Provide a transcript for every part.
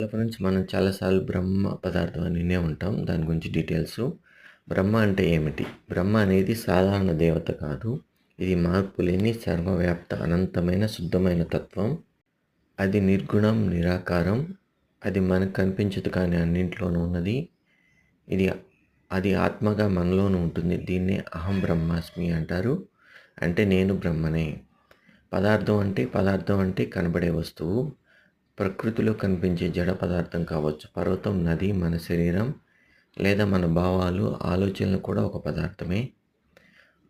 Hello friends మనం చాలాసార్లు బ్రహ్మ పదార్థం అని వినే ఉంటాం. దాని గురించి డీటెయిల్స్. బ్రహ్మ అంటే ఏమిటి? బ్రహ్మ అనేది సాధారణ దేవత కాదు. ఇది మార్పు లేని సర్వవ్యాప్త అనంతమైన శుద్ధమైన తత్వం. అది నిర్గుణం నిరాకారం. అది మనకు కనిపించదు కానీ అన్నింటిలోనూ ఉన్నది. ఇది అది ఆత్మగా మనలోనూ ఉంటుంది. దీన్నే అహం బ్రహ్మాస్మి అంటారు. అంటే నేను బ్రహ్మనే. పదార్థం అంటే పదార్థం అంటే కనబడే వస్తువు. ప్రకృతిలో కనిపించే జడ పదార్థం కావచ్చు. పర్వతం నది మన శరీరం లేదా మన భావాలు ఆలోచనలు కూడా ఒక పదార్థమే.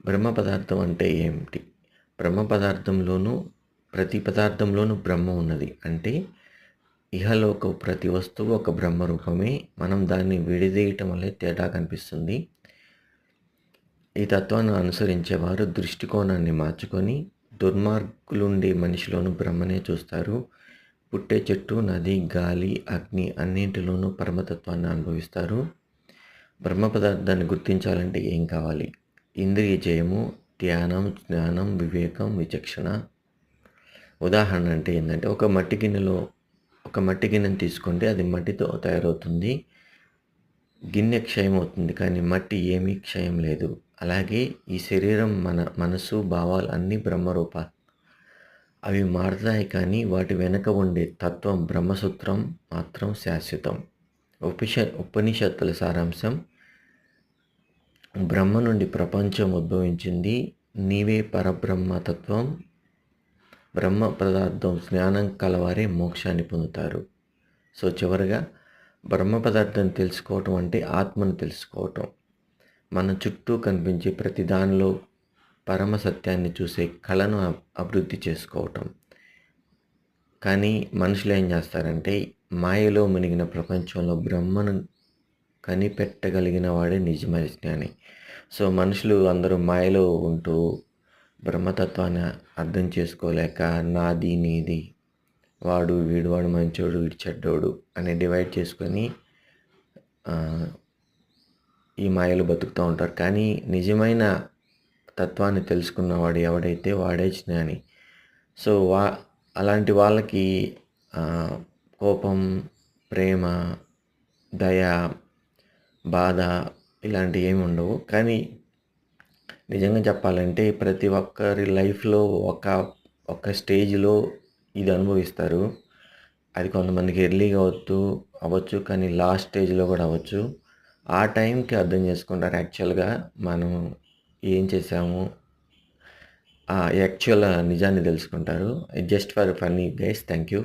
బ్రహ్మ పదార్థం అంటే ఏమిటి? బ్రహ్మ పదార్థంలోనూ ప్రతి పదార్థంలోనూ బ్రహ్మ ఉన్నది. అంటే ఇహలోక ప్రతి వస్తువు ఒక బ్రహ్మ రూపమే. మనం దాన్ని విడిదీయటం వల్లే తేడా కనిపిస్తుంది. ఈ తత్వాన్ని అనుసరించేవారు దృష్టికోణాన్ని మార్చుకొని దుర్మార్గులుండే మనిషిలోనూ బ్రహ్మనే చూస్తారు. పుట్టే చెట్టు నది గాలి అగ్ని అన్నింటిలోనూ పరమతత్వాన్ని అనుభవిస్తారు. బ్రహ్మ పదార్థాన్ని గుర్తించాలంటే ఏం కావాలి? ఇంద్రియ జయము ధ్యానం జ్ఞానం వివేకం విచక్షణ. ఉదాహరణ అంటే ఏంటంటే ఒక మట్టి గిన్నెలో ఒక మట్టి గిన్నెను తీసుకోండి అది మట్టితో తయారవుతుంది. గిన్నె క్షయం అవుతుంది కానీ మట్టి ఏమీ క్షయం లేదు. అలాగే ఈ శరీరం మన మనసు భావాలు అన్నీ బ్రహ్మరూపాలు అవి మారుతాయి కానీ వాటి వెనక ఉండే తత్వం బ్రహ్మసూత్రం మాత్రం శాశ్వతం. ఉపనిష ఉపనిషత్తుల సారాంశం బ్రహ్మ నుండి ప్రపంచం ఉద్భవించింది. నీవే పరబ్రహ్మ తత్వం బ్రహ్మ పదార్థం జ్ఞానం కలవారే మోక్షాన్ని పొందుతారు. సో చివరిగా బ్రహ్మ పదార్థం తెలుసుకోవటం అంటే ఆత్మను తెలుసుకోవటం. మన చుట్టూ కనిపించే ప్రతి దానిలో పరమ సత్యాన్ని చూసే కళను అభివృద్ధి చేసుకోవటం. కానీ మనుషులు ఏం చేస్తారంటే మాయలో మునిగిన ప్రపంచంలో బ్రహ్మను కనిపెట్టగలిగిన వాడే నిజమైన జ్ఞాని. సో మనుషులు అందరూ మాయలో ఉంటూ బ్రహ్మతత్వాన్ని అర్థం చేసుకోలేక నాది నీది వాడు వీడు వాడు మంచోడు వీడు చెడ్డోడు అని డివైడ్ చేసుకొని ఈ మాయలు బతుకుతూ ఉంటారు. కానీ నిజమైన తత్వాన్ని తెలుసుకున్నవాడు ఎవడైతే వాడే జ్ఞాని. సో వా అలాంటి వాళ్ళకి కోపం ప్రేమ దయ బాధ ఇలాంటివి ఏమి ఉండవు. కానీ నిజంగా చెప్పాలంటే ప్రతి ఒక్కరి లైఫ్లో ఒక ఒక స్టేజ్లో ఇది అనుభవిస్తారు. అది కొంతమందికి ఎర్లీగా అవచ్చు అవ్వచ్చు కానీ లాస్ట్ స్టేజ్లో కూడా అవ్వచ్చు. ఆ టైంకి అర్థం చేసుకుంటారు యాక్చువల్గా మనం ఏం చేసాము యాక్చువల్ నిజాన్ని తెలుసుకుంటారు. Just for funny guys thank you